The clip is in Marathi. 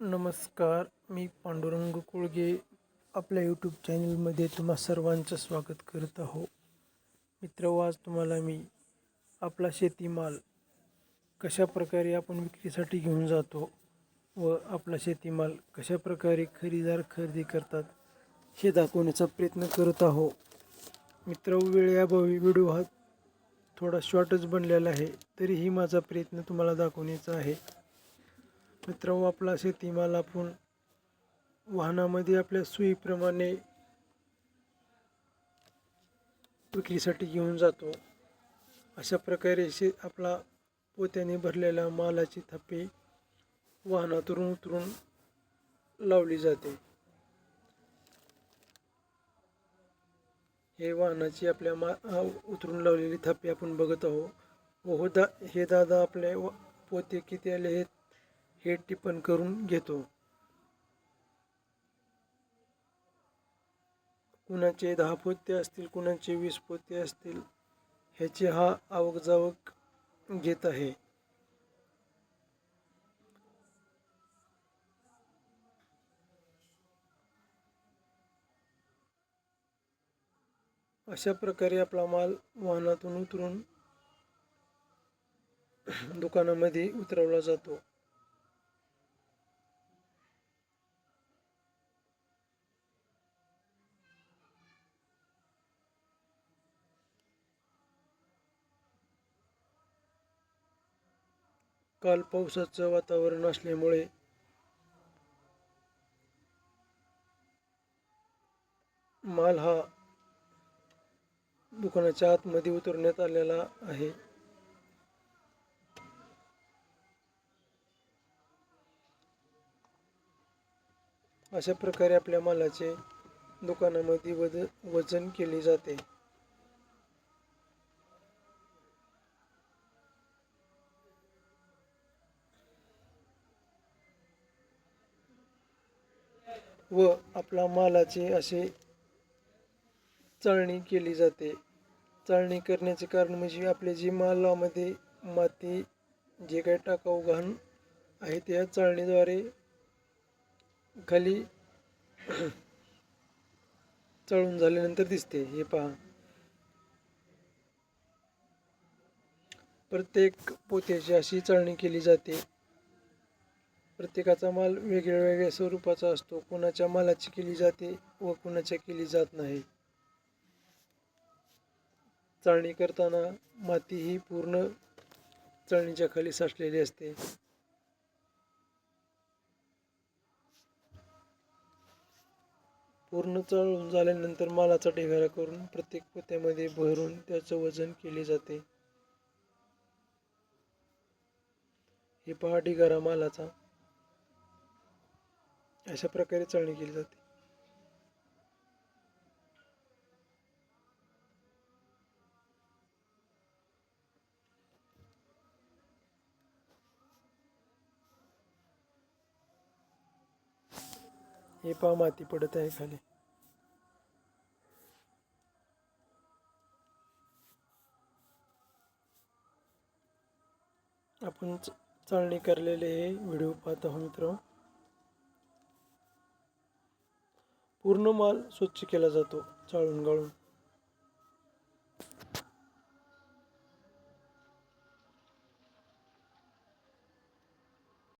नमस्कार मी पांडुरंग कुळगे आपल्या यूट्यूब चॅनलमध्ये तुम्हा सर्वांचं स्वागत करत आहो. मित्र हो, आज तुम्हाला मी आपला शेतीमाल कशा प्रकारे आपण विक्रीसाठी घेऊन जातो व आपला शेतीमाल कशा प्रकारे खरेदीदार खरेदी करतात हे दाखवण्याचा प्रयत्न करत आहो. मित्र हो, वेळेअभावी व्हिडिओ हा थोडा शॉर्टच बनलेला आहे तरीही माझा प्रयत्न तुम्हाला दाखवण्याचा आहे. मित्र हो, आपला शेतीमाल आपण वाहनामध्ये आपल्या सोयीप्रमाणे विक्रीसाठी घेऊन जातो. अशा प्रकारे शे आपला पोत्याने भरलेल्या मालाची थप्पी वाहनातून उतरून लावली जाते. हे वाहनाची आपल्या मा उतरून लावलेली थप्पी आपण बघत आहोत व हो दा हे दादा आपले व- पोते किती आले आहेत? हे टिपण करून घेतो. कुणाचे दहा पोते असतील कुणाचे वीस पोते असतील ह्याचे हा आवक जावक घेत आहे. अशा प्रकारे आपला माल वाहनातून उतरून दुकानामध्ये उतरवला जातो. काल पावसाचं वातावरण असल्यामुळे माल हा दुकानाच्या आतमध्ये उतरण्यात आलेला आहे. अशा प्रकारे आपल्या मालाचे दुकानामध्ये वज वजन केले जाते. व आपला मालाचे असे चाळणी केली जाते. चाळणी करण्याचे कारण म्हणजे आपले जी मालामध्ये माती जे काही टाकाऊ घाण आहे त्या चाळणीद्वारे खाली चळून झाल्यानंतर दिसते. हे पहा. प्रत्येक पोत्याची अशी चाळणी केली जाते. प्रत्येकाचा माल वेगळ्या वेगळ्या स्वरूपाचा असतो. कोणाच्या मालाची केली जाते व कोणाच्या केली जात नाही. चाळणी करताना माती ही पूर्ण चाळणीच्या खाली साचलेली असते. पूर्ण चाळून झाल्यानंतर मालाचा ढिगारा करून प्रत्येक पोत्यामध्ये भरून त्याचं वजन केले जाते. हे पहा ढिगारा मालाचा. अशा प्रकारे चाळणी केली जाते. हे पहा माती पडत आहे खाली. आपण च- चाळणी करलेले हे व्हिडिओ पाहत आहोत मित्र पूर्ण माल स्वच्छ केला जातो चाळून गाळून.